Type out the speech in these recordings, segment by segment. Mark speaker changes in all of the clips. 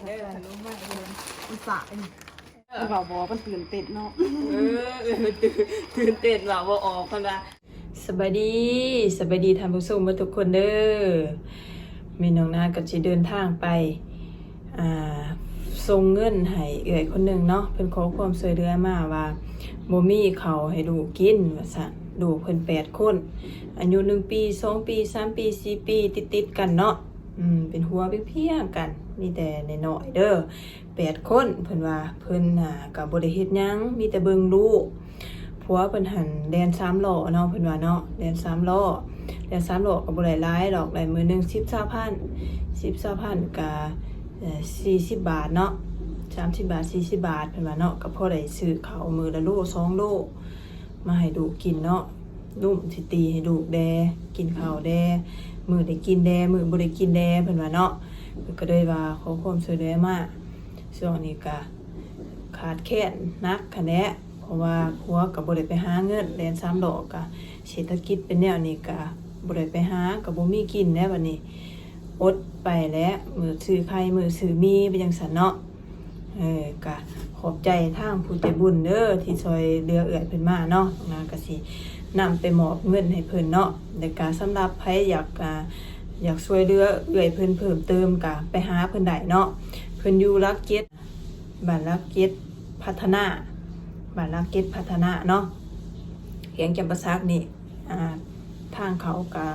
Speaker 1: เด้อขนมมากเลย
Speaker 2: อุตส่าห์นี่มันบอกมันตื่นเต้นเนาะ
Speaker 1: เออเออตื่นตื่นเต้นว่าบ่ออกคนละสบายดีสบายดีท่านผู้ชมทุกคนเด้อมีน้องนาก็สิเดินทางไปอ่าส่งเงินให้เอื่อยคนหนึ่งเนาะเพิ่นขอความช่วยเหลือมาว่าบ่มีเขาให้ดูกินว่าซั่นดูเพิ่นแปดคนอายุหนึ่งปีสองปีสามปีสี่ปี ติดๆกันเนาะอืมเป็นหัวเพียงกัน มีแต่ใน้อยเด้อแปดคนเพิ่นว่าเพิ่นน่ะก็บ่ได้เฮ็ดหยังมีแต่เบิงลูกผัวเพิ่นหันแดนสามล้อเนาะเพิ่นว่าเนาะแดนสามล้อแดนสามล้อก็บ่ได้หลายดอกได้มื้อหนึง10 20,000 10 20,000ก็สี่สิบบาทเนาะสามสิบบาทสี่สิบบาทเป็นว่าเนาะก็พอได้ซื้อเขาวมือละโลสองโลมาให้ดูกินเนาะลุ่มสิตีให้ดูแดกินข้าวแดมือได้กินแดมือบ่ได้กินแดเพิ่นว่าเนาะ เพิ่นก็เลยว่าขอความช่วยเหลือมาช่วงนี้ก็ขาดแคลนนักคะแนนเพราะว่าผัวก็บ่ได้ไปหาเงินแลน3ดอกก็เศรษฐกิจเป็นแนวนี้ก็บ่ได้ไปหาก็บ่มีกินแล้วบัดนี้อดไปแล้วมือซื้อไข่มือซื้อมีไปจังสันเนาะเออกะขอบใจทางผู้ใจบุญเด้อที่ซอยเรือเอื้อยเพิ่นมาเนาะงานกะสินำไปมอบเงินให้เพิ่นเนาะในการสำหรับใครอยาก อยากช่วยเหลือเอื้อยเพิ่นเพิ่มเติมกะไปหาเพิ่นได้เนาะเพิ่นอยู่รักเจ็ดบ้านรักเจ็ดพัฒนาบ้านรักเจ็ดพัฒนาเนาะเขียงจำปาซักนี่อ่าทางเขากะ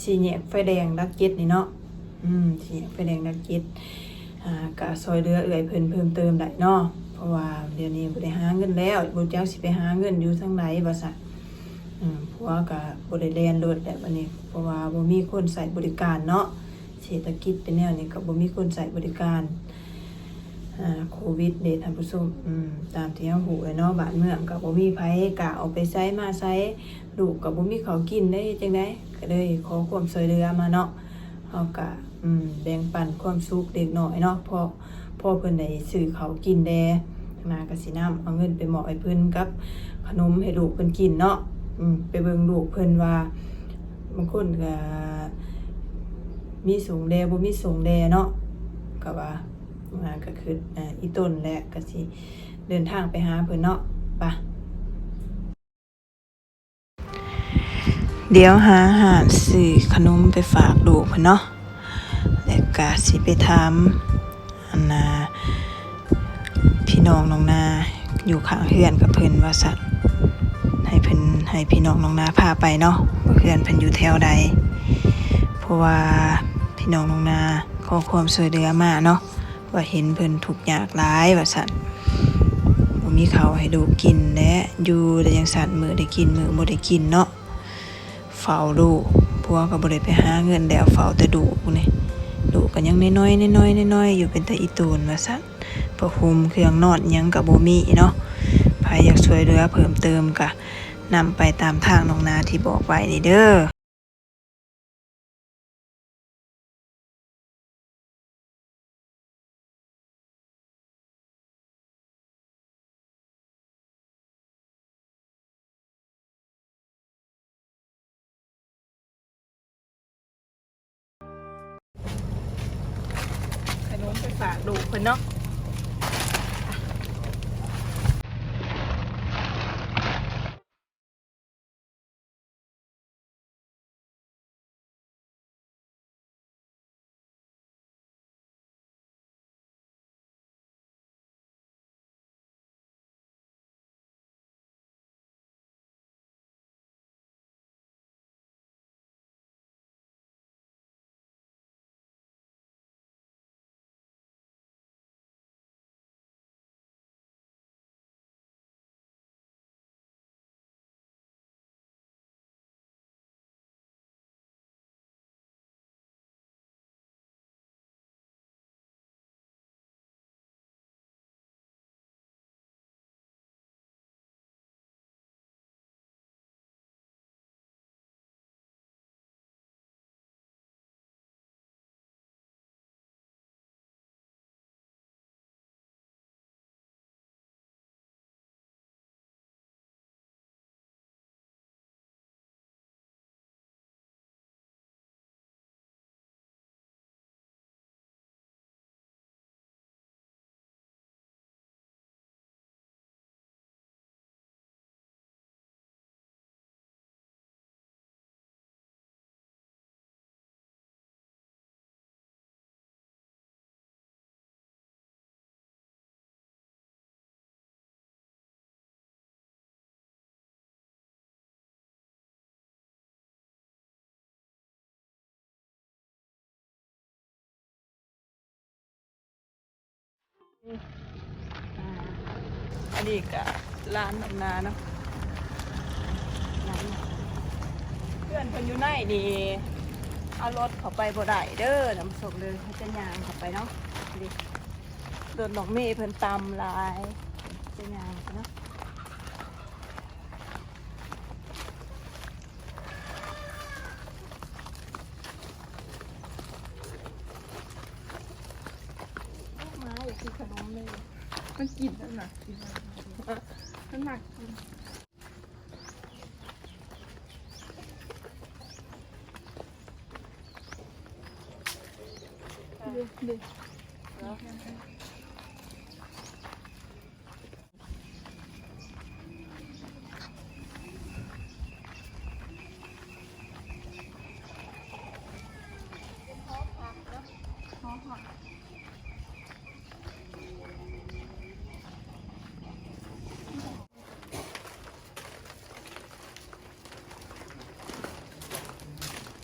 Speaker 1: สีแยกไฟแดงรักเจ็ดนี่เนาะอืมที่ไฟแดงนักเกิจอ่ากะซอยเรือเอื่อยเพิ่นเพิ่มเติมได้เนาะเพราะว่าเดี๋ยวนี้บ่ได้หาเงินแล้วบ่จักสิไปหาเงินอยู่ทางไหนว่าซั่น ผัวก็บ่ได้แล่นรถแล้วบัดนี้ เพราะว่าบ่มีคนใช้บริการเนาะเศรษฐกิจเป็นแนวนี้ก็บ่มีคนใช้บริการอ่าโควิดเด้ท่านผู้ชมตามที่เฮาฮู้เลยเนาะบ้านเมืองก็บ่มีไผกะเอาไปใช้มาใช้ลูกก็บ่มีเขากินได้จังได๋ก็เลยขอความช่วยเหลือมาเนาะเฮาก็อืมแบ่งปันความสุขเด็กน้อยเนาะพอพอเพิ่นได้ซื้อเขากินแดนาก็สินำเอาเงินไปหมอให้เพิ่นกับขนมให้ลูกเพิ่นกินเนาะ ไปเบิ่งลูกเพิ่นว่าบางคนก็มีสูงแดบ่มีสูงแดเนาะก็ว่าว่าก็คืออีต้นแหละก็สิเดินทางไปหาเพิ่นเนาะไปเดี๋ยวหาอาหารซื้อขนมไปฝากลูกเพิ่นเนาะแล้วก็สิไปถามอันนาพี่น้องน้องนาอยู่ข้างเฮือนกับเพิ่นว่าสัตว์ ให้เพิ่นให้พี่น้องน้องนาพาไปเนาะว่าเฮือนเพิ่นอยู่แถวใด เพราะว่าพี่น้องน้องนาขอความช่วยเหลือมาเนาะว่าเห็นเพิ่นทุกข์ยากหลายว่าสัตว์บ่มีเขาให้ลูกินและอยู่แต่ยังสัตว์มือได้กินมือบ่ได้กินเนาะเฝ้าลูกผัวก็บ่ได้ไปหาเงินแล้วเฝ้าแต่ดูนี่ดูกก็ยังน้อยๆน้อยๆน้อยๆอยู่เป็นตาอีตูนว่าซั่นผ้าห่มเครื่องนอนยังก็บ่มีเนาะ รอยากช่วยเหลือเพิ่มเติมก็นำไปตามทางน้องนาที่บอกไว้นี่เด้อขนมไปฝากลูเพิ่นเนาะ อันนี้ก็ร้านนำนาเนาะเพื่อนคนอยู่ในนี่เอารถเขาไปบ่ได้เด้อน้ำสมเลยเขาจะยางเขาไปเนาะดิโดนดอกเมย์เพิ่นตำลายจะยางเนาะมาอยากกินขนมเลย
Speaker 2: มันกินน้ำหนักกินน้ำหนักกินเด็กเด็ก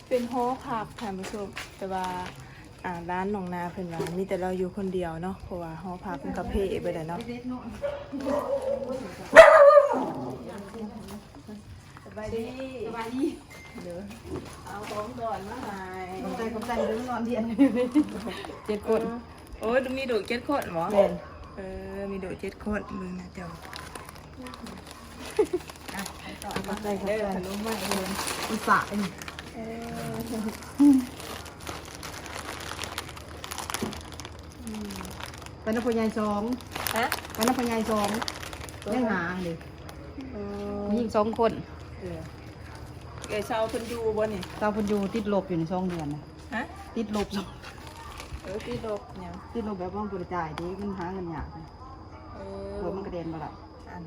Speaker 1: เป็นหอพักท่านผู้ชมแต่ว่าอ่าร้านหนองนาเพิ่นว่ามีแต่เราอยู่คนเดียวเนาะเพราะว่าหอพักมันก็เพไปได้เนาะสบายดี
Speaker 2: สบายดี
Speaker 1: เด้อเอาของก่อนมาใหาย
Speaker 2: กำใจกำใจเรื่องนอนเรียนเจ็ดคน
Speaker 1: โอ้ยมีดูเจ็ดคนเหรอ
Speaker 2: แม่น
Speaker 1: เออมีดูเจ็ดคนมึงนะเจ้าอะไปต่อกำ
Speaker 2: ใจกำ
Speaker 1: เด้อ
Speaker 2: ใจ
Speaker 1: ขนมใหม่เลย
Speaker 2: อุตสาห์นี่
Speaker 1: เออ
Speaker 2: ไปนพญายสอง
Speaker 1: ฮะ
Speaker 2: ไปนพญายสองยังหาเลย
Speaker 1: เออ
Speaker 2: ยิงสองคน
Speaker 1: เออเออเชาวเพิ่นอยู่บ่นี่
Speaker 2: ตาพันอยู่ติดลบอยู่ในสองเดือนนะ
Speaker 1: ฮะ
Speaker 2: ติดลบสอง
Speaker 1: เออที่ดกเนี่ย
Speaker 2: ติดลบแบบว่าบริจ่ายดีเงินหาเงินยาก
Speaker 1: เอ
Speaker 2: ร
Speaker 1: อ
Speaker 2: ถมันกระเด็นมาละ
Speaker 1: อัน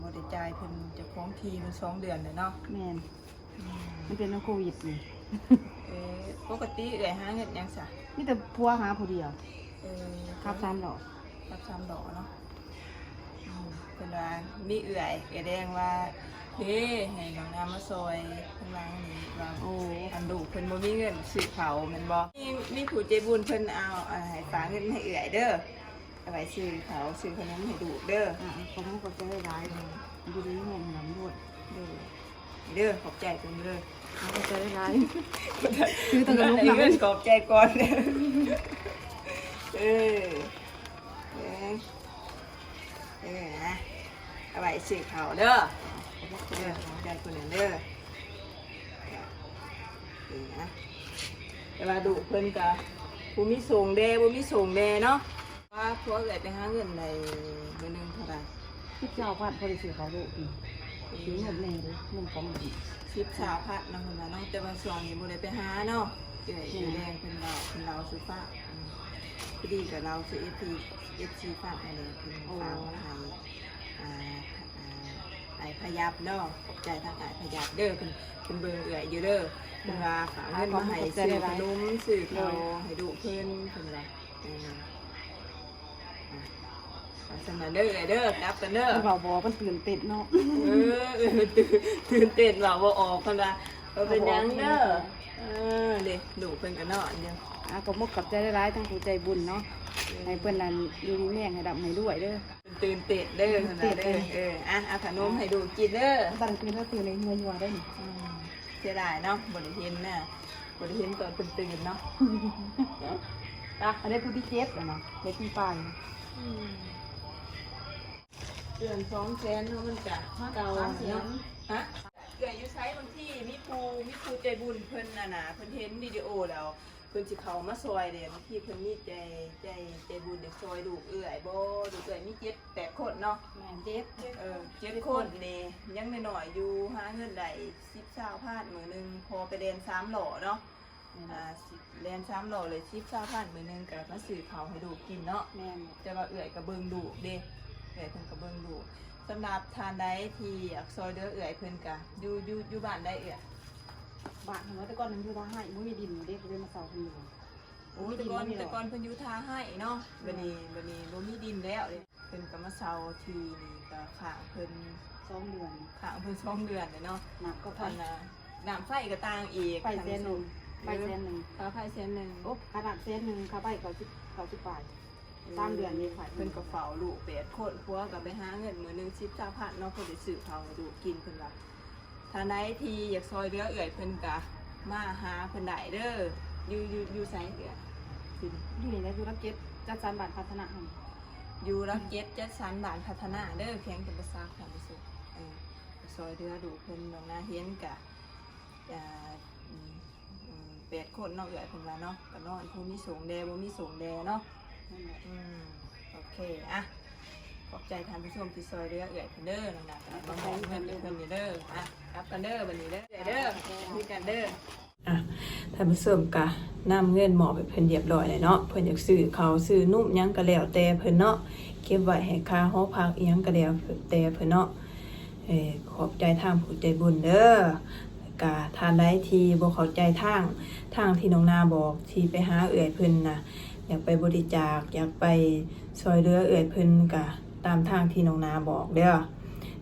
Speaker 1: บ่ได้จ่ายเพิ่นเจะคล้าของทีมันสองเดือนเลยเนาะ
Speaker 2: แม่น มันเป็นน้ำโควิดนี่
Speaker 1: เออปกติเอ้ยหาเงินหยังซะ
Speaker 2: นี่แต่พัวหาผู้เดียว
Speaker 1: เออ
Speaker 2: ครับสามดอก
Speaker 1: รับซ้ำดอกเนาะอืมเพิ่นว่ามีเอื่อยแกแดงว่าเฮ้ให้น้องน้ำมาซอยข้างล่างนี่ว่า
Speaker 2: โอ้
Speaker 1: อันดูเพิ่นบ่มีเงินซื้อเขาวแม่นบ่มีมีผู้ใจบุญเพิ่นเอาอ่าให้ฝากเงินให้เอื่อยเด้อเอาไว้ซื้อเขาวซื้อขนมให้ดูเด้อ
Speaker 2: อะเขาต้องกดใจได้ร้ายเลยดูดีเงินหนำด้วย
Speaker 1: เด้อ เด้อขอบใจเพิ่นเด้อ
Speaker 2: เขากดใจได้ร้ายคือต้องกระลุก
Speaker 1: ให้
Speaker 2: หนัก
Speaker 1: เงินขอบใจก่อนเด้อเออเออเออนะเอาไว้ซื้อเขาวเด้อเด้อขอบใจคนนั้นเด้อเออนะเวลาดูเพิ่นก็บ่มีส่งแดบ่มีส่งแดเนาะว่าพวกเอ้ยไปหาเงินได้มื้อหนึงเท่าไหร่
Speaker 2: ที่เจ้าพัดพอดีสื่อเขาดู อีกซื้อเงินแน่เลยเงินของอีก
Speaker 1: สิบสาวพัดเนาะคนละเนาะแต่ว่าช่วงนี้บ่ได้ไปหาเนาะเกิดอยู่แรงเพิ่นเราเพิ่นเราซื้อฟ้าอืมพอดีกับเราซื้อ FP FC ฟ้าอะไรเพิ่นฝากมาให้อ่าอ่าไอ้พยับเนาะขอบใจทางไอ้พยับเด้อเพิ่นเพิ่นเบิ่งเอื้อยอยู่เด้อเพิ่นว่าฝากเงินมาให้ซื้อขนมซื้อข้าวให้ดูเพิ่นเพิ่นว่าอืมอะเอา สมาเด้อเอ้ยเด้อกลับกันเด้อ
Speaker 2: ที่เราบอกมันตื่นเต้นเนาะ
Speaker 1: เออเออตื่นตื่นเต้นว่าบ่ออกคนละว่าเป็นหยังเด้อเออเด็กดูเพิ่นกันเนาะอันเดียว
Speaker 2: อะก็มุกกับใจได้ร้ายทั้งผู้ใจบุญเนาะให้เพื่อนนั้นอยู่ดีแม่งให้ดับให้ด้วยเด้อ
Speaker 1: ตื่นเต้นเด้อคนละเด้อเอออะเอาขนมให้ดูกินเด้อ
Speaker 2: ตั้งคืนก็ตื่นในเงินยัวได้นี่
Speaker 1: อืมเสียดายเนาะบ่ได้เห็นน่ะบ่ได้เห็นตอนเพิ่นตื่นเนาะตา
Speaker 2: อันนี้คือที่เจ็บอะเนาะเด็กที่ปลาย
Speaker 1: เดือนสองแสนเนาะมันจะเก่าเนาะฮะเกิดอยู่ไซบางที่มีครูมีครูใจบุญเพิ่นน่ะนะเพิ่นเห็นวิดีโอแล้วเพิ่นสิเข้ามาซอยเด้บางทีเพิ่นมีใจใจใจบุญเด็กซอยดูเอื้อยบ่ดูเอื้อยมีเจ็ดแปดคนเนาะ
Speaker 2: แม่นเจ็บ
Speaker 1: เออเจ็ดคนนี่ยังน้อยๆอยู่หาเงินได้สิบเช้าพาดมื้อหนึงพอไปเรียนสามหล่อเนาะอ่าสิเรียนสามหล่อเลยสิบเช้าพาดมื้อหนึงก็มาซื้อข้าวให้ดูกินเนาะ
Speaker 2: แม่น
Speaker 1: จะว่าเอื่อยกับเบิงดูเด้ เอื่อยเพิ่นกับเบิงดูสำหรับทานใดที่อักซอยเด้อเอื่อยเพิ่นกะอยู่อยู่อยู่บ้านได้เอื่อย
Speaker 2: บ้านของเราแต่ก่อนมันอยู่ทางให้บ่มีดินเด็กเลยมาเสาคนอยู่
Speaker 1: โอ้แต่ก่อนแต่ก่อนเพิ่นอยู่ทาให้เนาะบัดนี้บัดนี้บ่มีดินแล้วเด้เพิ่นก็มาเซาทีนี่ก็ข้างเพิ่น
Speaker 2: สองเดือน
Speaker 1: ข้างเพิ่นสองเดือนเลยเนาะ
Speaker 2: หนักก็
Speaker 1: พั
Speaker 2: พั
Speaker 1: น
Speaker 2: น
Speaker 1: น่ะน้ำไฟก็ต่างอีก
Speaker 2: ไปเซนหนึ่งไปเซนหนึ่ง
Speaker 1: ค่าไฟเส้นหนึง
Speaker 2: โอ้ขนาดเซนหนึ่งค่าใบเขาสิบเขาสิบบาท
Speaker 1: เสา
Speaker 2: มเดือนนี้ค่ะ
Speaker 1: เพิ่นก็เฝ้าลูกแปดคนผัวก็ไปหาเงินมื้อหนึง10 20พันเนาะเพิ่นได้ซื้อข้าวให้ลูกกินเพิ่นว่าถ้าไหนที่อยากซอยเหลือเอื้อยเพิ่นก็มาหาเพิ่นได้เด้ออยู่อยู่อยู่ไสเอื้อยสิ
Speaker 2: อยู่นี่นะอยู่รับเจ็ดจัดสรรบ้านพัฒนาหั่น
Speaker 1: อยู่รักเจ็ดจัดสรรบ้านพัฒนาเด้อแข็งเป็นภาษาความรู้สึกเออซอยเหลือลูกเพิ่นน้องนาเฮียนก็อ่าอืมอืมแปดคนเนาะเอื้อยเพิ่นว่าเนาะก็นอนผู้มีสูงแดบ่มีสูงแดเนาะ
Speaker 2: นั่นแหละ
Speaker 1: อืมโอเคอะขอบใจท่านผู้ชมที่ซอยเรือเอื่อยเพิ่นเด้อนังๆมาบอกเพิ่นเด้อเพิ่นเด้ออะกลับกันเด้อบัดนี้เด้อเด้อคุยกันเด้ออะท่านผู้ชมกะนำเงินหมอไปเพิ่นเรียบร้อยแล้วเนาะเพิ่นอยากซื้อเขาซื้อนุ่มยังก็แล้วแต่เพิ่นเนาะเก็บไว้ให้ค่าหอพักอียังก็แล้วแต่เพิ่นเนาะเออขอบใจทางผู้ใจบุญเด้อกะทานได้ที่บ่เข้าใจทางทางที่น้องนาบอกที่ไปหาเอื่อยเพิ่นน่ะ อยากไปบริจาค อยากไปซอยเรือเอื่อยเพิ่นกะตามทางที่น้องนาบอกเด้อ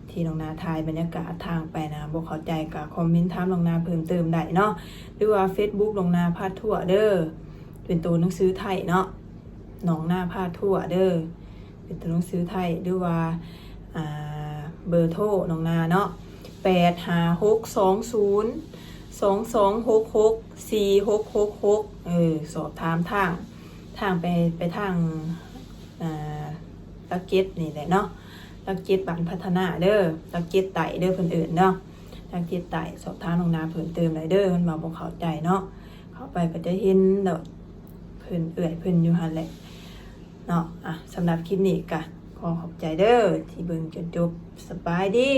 Speaker 1: ที่น้องนาทายบรรยากาศทางไปนะบ่เข้าใจกะคอมเมนต์ถามน้องนาเพิ่มเติมได้เนาะหรือว่า Facebook น้องนาพาทั่วเด้อเป็นตัวหนังสือไทยเนาะน้องนาพาทั่วเด้อเป็นตัวหนังสือไทยหรือว่าเบอร์โทรน้องนาเนาะ85620 2266 4666เออสอบถามทาง ทางไปไปทางอ่าลักเก็ตนี่แหละเนาะลักเก็ตบันพัฒนาเด้อลักเก็ตไต่เด้อเพิ่นอื่นเนาะลักเก็ตไต่สอบถามลงนาเพิ่นเติมได้เด้อมันมาบ่เข้าใจเนาะเข้าไปก็จะเห็นเดอเพิ่นเอื่อยเพิ่นอยู่หันแหละเนาะอะสำหรับคลิปนี้ก็ขอขอบใจเด้อที่เบิ่งจนจบสบายดี